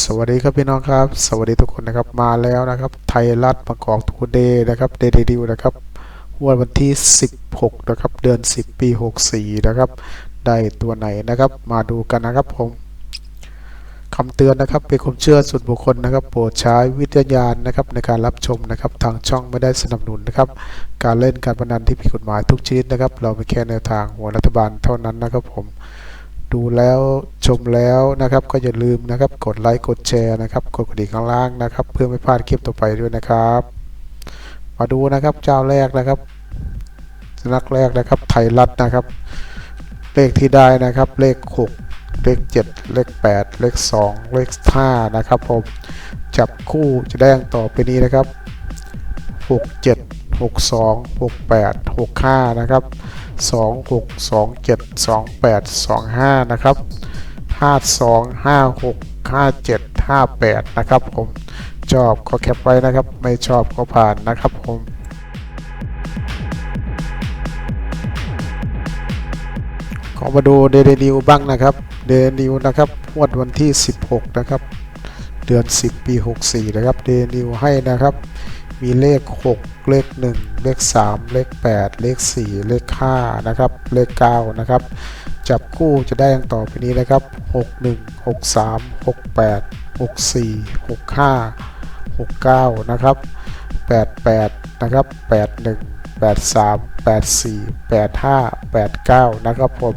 สวัสดีครับพี่น้องครับ สวัสดีทุกคนนะครับมาแล้วนะครับ ไทยรัฐประกอบทูเดย์นะครับเดย์ดิวนะครับวันวันที่ 16 นะครับ เดือน 10 ปี 64 นะครับ ได้ตัวไหนนะครับ มาดูกันนะครับผมคำเตือนนะครับเป็นความเชื่อส่วนบุคคลนะครับ โปรดใช้วิจารณญาณนะครับในการรับชมนะครับ ทางช่องไม่ได้สนับสนุนนะครับ การเล่นการพนันที่ผิดกฎหมายทุกชนิดนะครับ เราเป็นแค่แนวทางหัวรัฐบาลเท่านั้นนะครับผม ดูแล้วชมแล้วนะครับก็อย่าลืมนะครับกดไลค์กดแชร์นะครับกดกระดิ่งข้างล่างนะครับ เพื่อไม่พลาดคลิปต่อไปด้วยนะครับ มาดูนะครับเจ้าแรกนะครับสนักแรกนะครับไทยรัฐนะครับ เลขที่ได้นะครับเลข 6 เลข 7 เลข 8 เลข 2 เลข 5 นะครับผมจับคู่จะได้ดังต่อไปนี้นะครับ 6 7 6 2 6 8 6 5 นะครับ 2 6 2 7 2 8 2 5 นะครับ 5 2 5 6 5 7 5 8 นะครับผมชอบก็แคปไว้นะครับ ไม่ชอบก็ผ่านนะครับผมขอมาดูเดเดนิวบ้างนะครับเดเดนิวนะครับงวดวันที่ 16 นะครับ เดือน 10 ปี 64 นะครับเดเดนิวให้นะครับ มีเลข 6 เลข 1 เลข 3 เลข 8 เลข 4 เลข 5 นะครับ เลข 9 นะครับ จับคู่จะได้อย่างต่อไปนี้นะครับ 61 63 68 64 65 69 นะครับ 88 นะครับ 81 83 84 85 89 นะครับผม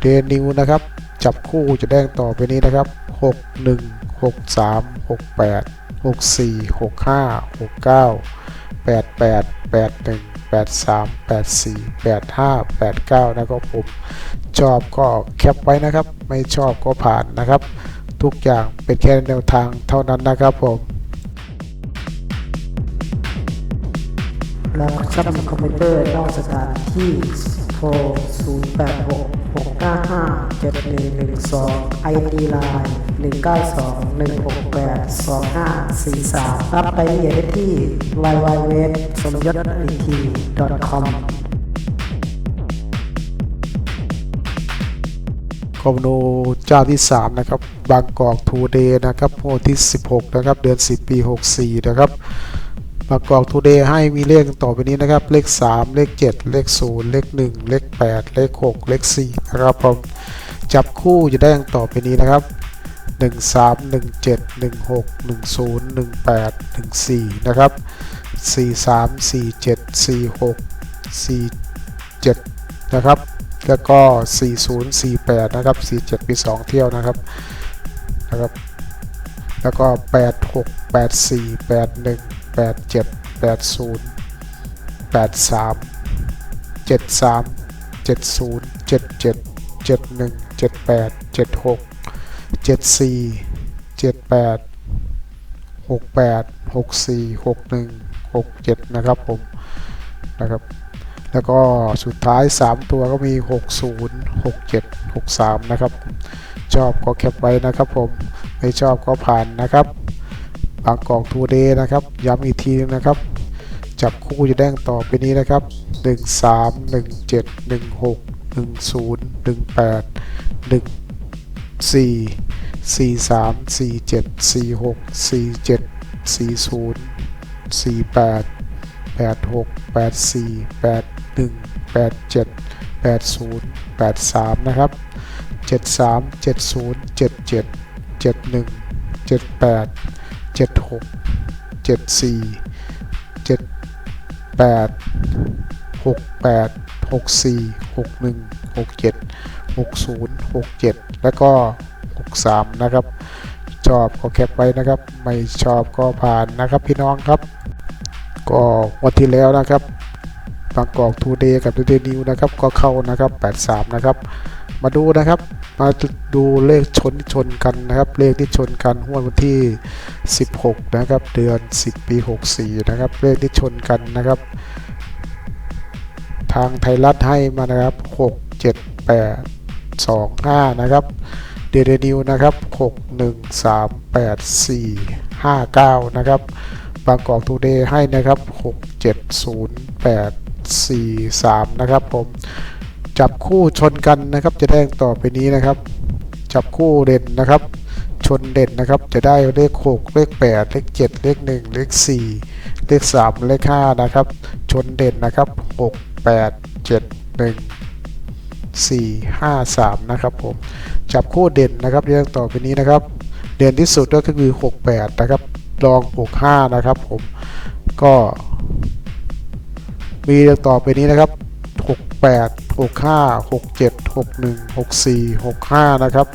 เดนิวนะครับ จับคู่จะแดงต่อไปนี้นะครับ 61 63 68 64 65 69 88 81 83 84 85 89 นะครับผมชอบก็แคปไว้นะครับ ไม่ชอบก็ผ่านนะครับ ทุกอย่างเป็นแค่แนวทางเท่านั้นนะครับผมแล้วชับคอมพิวเตอร์นอกสถานที่โทร0 8 7 1 1 2 ID Line 1 9 2 1 6 8 2 5 4 3 รับไปละเอียดได้ที่ www สมยศอีที .com คอมโนเจ้าที่ 3 นะครับ บางกอกทูเดย์นะครับวันที่ 16 นะครับ เดือน 10 ปี 64 นะครับ บางกอกทูเดย์ให้มีเลขต่อไปนี้นะครับ เลข 3 เลข 7 เลข 0 เลข 1 เลข 8 เลข 6 เลข 4 นะครับผมจับคู่จะได้ดังต่อไปนี้นะครับ 1 3 1 7 1 6 1 0 1 8 1 4 นะครับ 4 3 4 7 4 6 4 7 นะครับ แล้วก็ 4048 นะครับ 47มี2 เที่ยวนะครับนะครับ แล้วก็ 86 84 81 87 80 83 73 70 77 71 78 76 74 78 68 64 61 67 นะครับผมนะครับ แล้วก็สุดท้าย 3 ตัวก็มี 60 67 63 นะครับ ชอบก็แคปไว้นะครับผม ไม่ชอบก็ผ่านนะครับางกอกทูเดย์นะครับ ย้ำอีกทีนึงนะครับ จับคู่จะแดงต่อไปนี้นะครับ 1 3 1 7 1 6 1 0 1 8 1 4 4 3 4 7 4 6 4 7 4 0 4 8 8 6 8 4 8 1 8 7 8 0 8 3 นะครับ 7 3 7 0 77 71 78 76 7 4 7 8 6 8 6 4 6 1 6 7 6 0 6 7 แล้วก็ 6 3 นะครับ ชอบก็แคปไว้นะครับ ไม่ชอบก็ผ่านนะครับพี่น้องครับ ก็วันที่แล้วนะครับบางกอกทูเดย์กับทูเดย์นิวนะครับ ก็เข้านะครับ 83 นะครับ มาดูนะครับ มาดูเลขชนชนกันนะครับ เลขที่ชนกันงวดวันที่ 16 นะครับ เดือน 10 ปี 64 นะครับ เลขที่ชนกันนะครับ ทางไทยรัฐให้มานะครับ 6 7 8 2 5 นะครับเดเดนิวนะครับ 6 1 3 8 4 5 9 นะครับบางกอกทูเดย์ให้นะครับ 6 7 0 8 4 3 นะครับผม จับคู่ชนกันนะครับ จะแดงต่อไปนี้นะครับ จับคู่เด่นนะครับ ชนเด่นนะครับ จะได้เลข6เลข8เลข7เลข1เลข4เลข3เลข5นะครับ ชนเด่นนะครับ 6 8 7 1 4 5 3 นะครับผม จับคู่เด่นนะครับเรื่องต่อไปนี้นะครับ เด่นที่สุดก็คือ 68 นะครับรอง 65 นะครับผมก็มีเรื่องต่อไปนี้นะครับ 68 65 67 61 64 65 นะครับ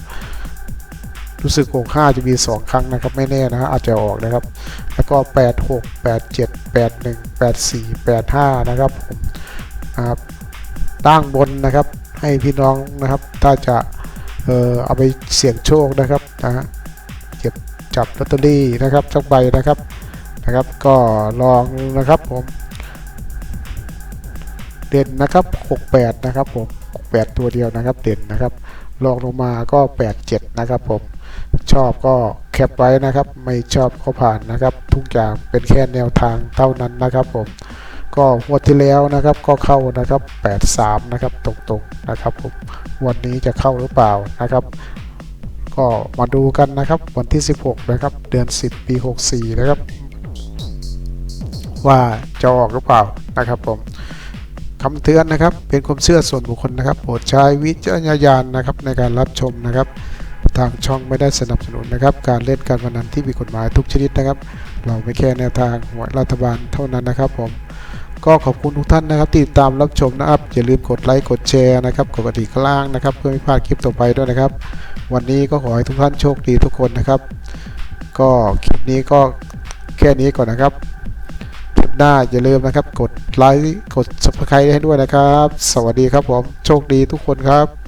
รู้สึก 65 จะมี 2 ครั้งนะครับ ไม่แน่นะฮะอาจจะออกนะครับ แล้วก็ 86 87 81 84 85 นะครับผมนะครับตั้งบนนะครับให้พี่น้องนะครับ ถ้าจะเอ่อเอาไปเสี่ยงโชคนะครับนะฮะเก็บจับลอตเตอรี่นะครับสักใบนะครับนะครับ ก็ลองนะครับผม เด่นนะครับ 68 นะครับผม 68 ตัวเดียวนะครับเด่นนะครับลองลงมาก็ 87 นะครับผม ชอบก็แคปไว้นะครับ ไม่ชอบก็ผ่านนะครับ ทุกอย่างเป็นแค่แนวทางเท่านั้นนะครับผม ก็งวดที่แล้วนะครับก็เข้านะครับ 83 นะครับตรงๆนะครับผมวันนี้จะเข้าหรือเปล่านะครับก็มาดูกันนะครับวันที่ 16 นะครับ เดือน 10 ปี 64 นะครับ ว่าจะออกหรือเปล่านะครับผม คำเตือนนะครับ เป็นความเชื่อส่วนบุคคลนะครับ โปรดใช้วิจารณญาณนะครับในการรับชมนะครับ ทางช่องไม่ได้สนับสนุนนะครับ การเล่นการพนันที่มีกฎหมายทุกชนิดนะครับ เราไม่แค่แนวทางหวยรัฐบาลเท่านั้นนะครับ ผมก็ขอบคุณทุกท่านนะครับที่ติดตามรับชมนะครับ อย่าลืมกดไลค์กดแชร์นะครับกดกระดิ่งข้างล่างนะครับ เพื่อไม่พลาดคลิปต่อไปด้วยนะครับ วันนี้ก็ขอให้ทุกท่านโชคดีทุกคนนะครับ ก็คลิปนี้ก็แค่นี้ก่อนนะครับ หน้าอย่าลืมนะครับ กดไลค์กด subscribe ให้ด้วยนะครับ สวัสดีครับผม โชคดีทุกคนครับ